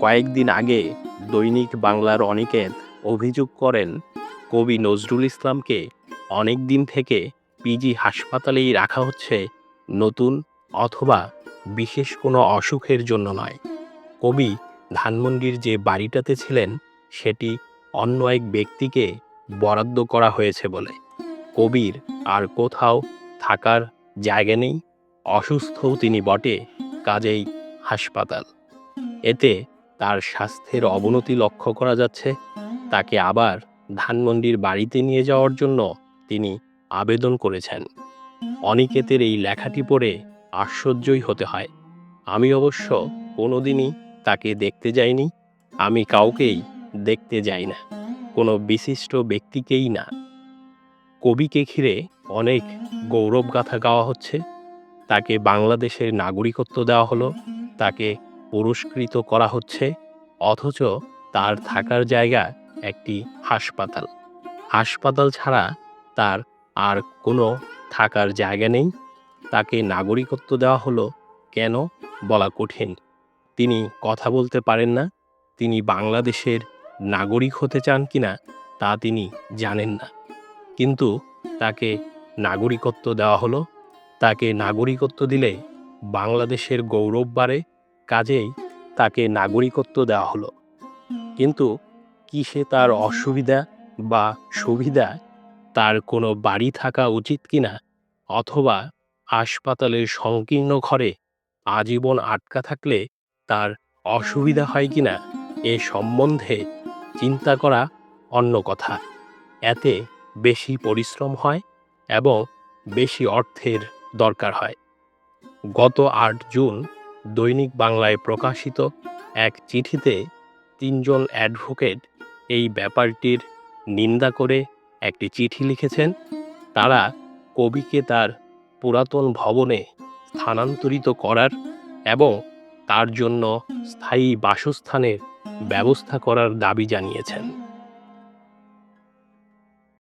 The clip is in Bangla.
কয়েকদিন আগে দৈনিক বাংলার অনিকেত অভিযোগ করেন, কবি নজরুল ইসলামকে অনেক দিন থেকে পিজি হাসপাতালেই রাখা হচ্ছে নতুন অথবা বিশেষ কোনো অসুখের জন্য নয়। কবি ধানমন্ডির যে বাড়িটাতে ছিলেন, সেটি অন্য এক ব্যক্তিকে বরাদ্দ করা হয়েছে বলে। কবির আর কোথাও থাকার জায়গা নেই, অসুস্থও তিনি বটে কাজেই হাসপাতাল। এতে তার স্বাস্থ্যের অবনতি লক্ষ্য করা যাচ্ছে। তাকে আবার ধানমন্ডির বাড়িতে নিয়ে যাওয়ার জন্য তিনি আবেদন করেছেন। অনিকেতের এই লেখাটি পড়ে আশ্চর্যই হতে হয়। আমি অবশ্য কোনোদিনই তাকে দেখতে যাইনি। আমি কাউকেই দেখতে যাই না। কোনো বিশিষ্ট ব্যক্তিকেই না। কবিকে ঘিরে অনেক গৌরবগাথা গাওয়া হচ্ছে। তাকে বাংলাদেশের নাগরিকত্ব দেওয়া হলো। তাকে পুরস্কৃত করা হচ্ছে, অথচ তার থাকার জায়গা একটি হাসপাতাল। হাসপাতাল ছাড়া তার আর কোনো থাকার জায়গা নেই। তাকে নাগরিকত্ব দেওয়া হলো কেন বলা কঠিন। তিনি কথা বলতে পারেন না। তিনি বাংলাদেশের নাগরিক হতে চান কিনা তা তিনি জানেন না। কিন্তু তাকে নাগরিকত্ব দেওয়া হলো। তাকে নাগরিকত্ব দিলে বাংলাদেশের গৌরব বাড়ে। কাজেই তাকে নাগরিকত্ব দেওয়া হলো। কিন্তু কিসে তার অসুবিধা বা সুবিধা তার কোনো বাড়ি থাকা উচিত কিনা অথবা হাসপাতালের সংকীর্ণ ঘরে আজীবন আটকা থাকলে তার অসুবিধা হয় কিনা এ সম্বন্ধে চিন্তা করা অন্য কথা। এতে বেশি পরিশ্রম হয় এবং বেশি অর্থের দরকার হয়। গত আট জুন দৈনিক বাংলায় প্রকাশিত এক চিঠিতে তিনজন অ্যাডভোকেট এই ব্যাপারটির নিন্দা করে একটি চিঠি লিখেছেন। তারা কবিকে তার পুরাতন ভবনে স্থানান্তরিত করার এবং তার জন্য স্থায়ী বাসস্থানের ব্যবস্থা করার দাবি জানিয়েছেন।